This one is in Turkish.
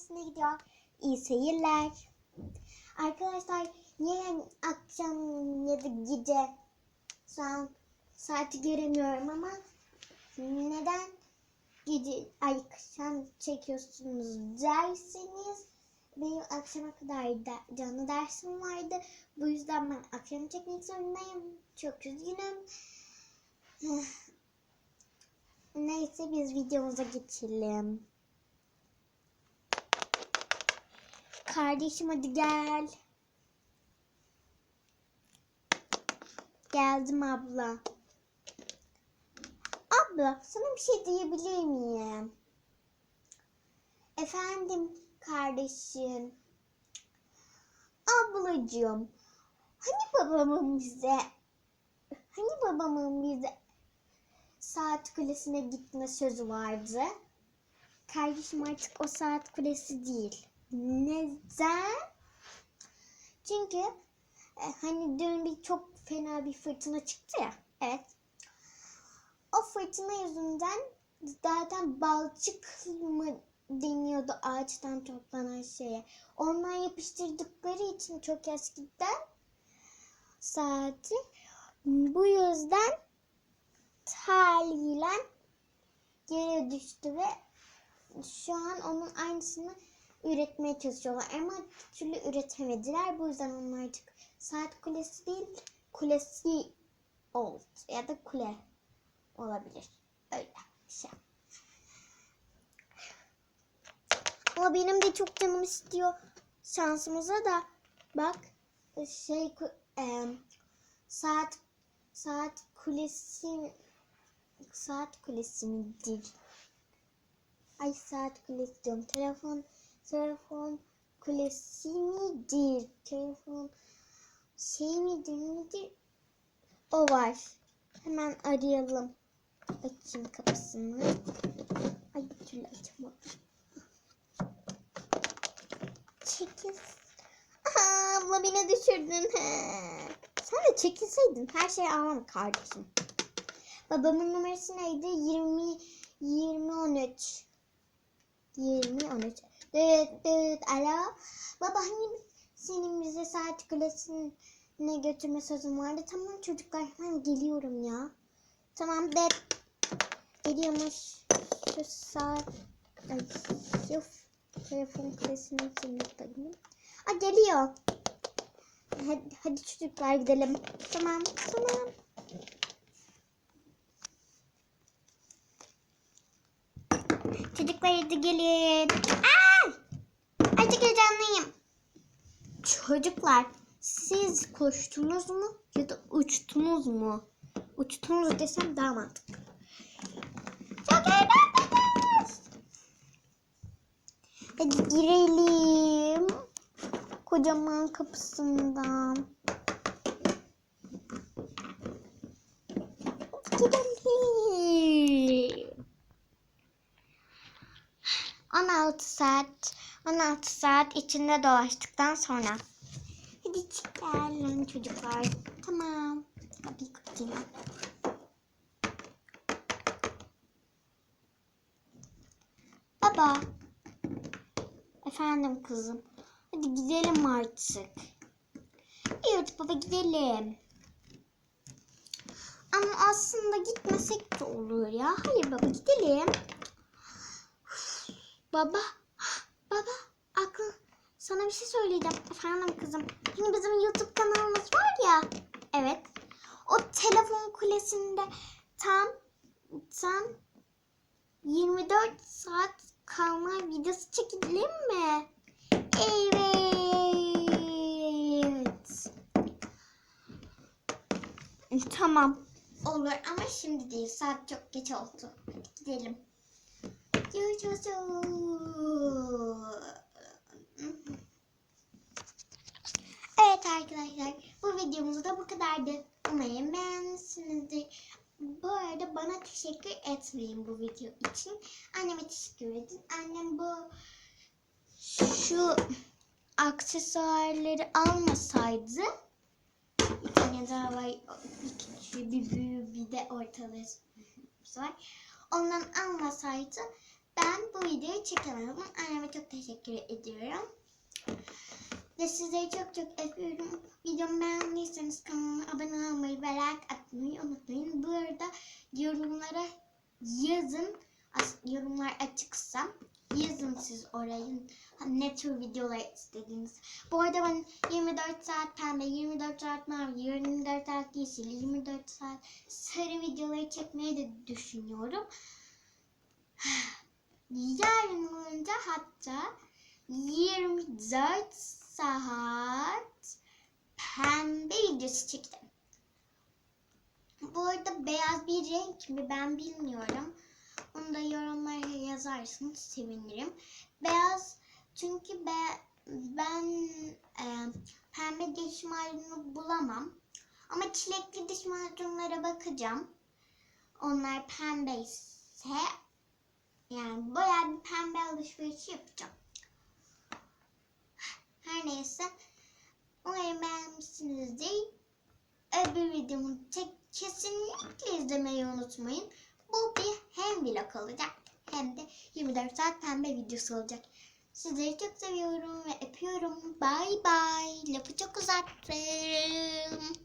dersine gidiyor. İyi seyirler. Arkadaşlar yarın akşam ya da gece şu an saati göremiyorum ama neden gece akşam çekiyorsunuz derseniz benim akşama kadar da, canlı dersim vardı. Bu yüzden ben akşam çekmek zorundayım. Çok üzgünüm. Neyse biz videomuza geçelim. Kardeşim hadi gel. Geldim abla. Abla sana bir şey diyebilir miyim? Efendim kardeşim. Ablacığım. Hani babamın bize hani babamın bize saat kulesine gitme sözü vardı? Kardeşim artık o saat kulesi değil. Neden? Çünkü e, hani dün bir çok fena bir fırtına çıktı ya. Evet. O fırtına yüzünden zaten balçık mı deniyordu ağaçtan toplanan şeye. Onlar yapıştırdıkları için çok eskiden saati. Bu yüzden talilen geri düştü ve şu an onun aynısını üretmeye çalışıyorlar ama türlü üretemediler. Bu yüzden onlar artık saat kulesi değil kulesi oldu ya da kule olabilir. Öyle bir şey. Ama benim de çok canım istiyor şansımıza da bak şey em, saat saat kulesi saat kulesi midir? Ay saat kulesi diyorum. Telefon telefon kulesi midir? Telefon şey midir midir? O var. Hemen arayalım. Açayım kapısını. Ay bir türlü açamadım. Çekil. Aa, abla beni düşürdün. He. Sen de çekilseydin. Her şey ağlama kardeşim. Babamın numarası neydi? 20 20 13. 20 13. Dıt dıt alo. Baba hani senin bize saat kulesine götürme sözün vardı. Tamam çocuklar hemen geliyorum ya. Tamam de geliyormuş. Şu saat ay şu telefon kulesinin içindeyim. Aa geliyor. Hadi, hadi çocuklar gidelim. Tamam tamam. Çocuklar hadi gelin. Ay! Heyecanlıyım. Çocuklar siz koştunuz mu ya da uçtunuz mu? Uçtunuz desem daha mantıklı. Çok eğlendiniz. Hadi girelim. Kocaman kapısından. Gidelim. 16 saat 16 saat içinde dolaştıktan sonra. Hadi çıkalım çocuklar. Tamam. Kapıyı kapatayım. Baba. Efendim kızım. Hadi gidelim artık. Evet baba gidelim. Ama aslında gitmesek de olur ya. Hayır baba gidelim. Baba. Sana bir şey söyleyeceğim. Efendim kızım. Hani bizim YouTube kanalımız var ya. Evet. O telefon kulesinde tam tam 24 saat kalma videosu çekelim mi? Evet. Tamam. Olur ama şimdi değil. Saat çok geç oldu. Hadi gidelim. Yaşasın. Evet arkadaşlar bu videomuz da bu kadardı. Umarım beğenmişsinizdir. Bu arada bana teşekkür etmeyin bu video için. Anneme teşekkür edin. Annem bu şu aksesuarları almasaydı bir tane daha var. Bir küçüğü, bir büyüğü, bir de ortalığı var. Ondan almasaydı ben bu videoyu çekemedim. Anneme çok teşekkür ediyorum. Ve sizleri çok çok öpüyorum. Videomu beğendiyseniz kanalıma abone olmayı ve like atmayı unutmayın. Bu arada yorumlara yazın. As- yorumlar açıksa yazın siz orayı ne tür videolar istediğiniz. Bu arada ben 24 saat pembe, 24 saat mavi, 24 saat yeşil, 24 saat sarı videoları çekmeyi de düşünüyorum. Yarın boyunca hatta 24 saat pembe videosu çektim. Bu arada beyaz bir renk mi ben bilmiyorum. Onu da yorumlara yazarsınız sevinirim. Beyaz çünkü be, ben e, pembe diş macunu bulamam. Ama çilekli diş macunlara bakacağım. Onlar pembe ise yani bayağı bir pembe alışverişi yapacağım. Her neyse. Umarım beğenmişsinizdir. Öbür videomu tek kesinlikle izlemeyi unutmayın. Bu bir hem vlog olacak hem de 24 saat pembe videosu olacak. Sizleri çok seviyorum ve öpüyorum. Bay bay. Lafı çok uzattım.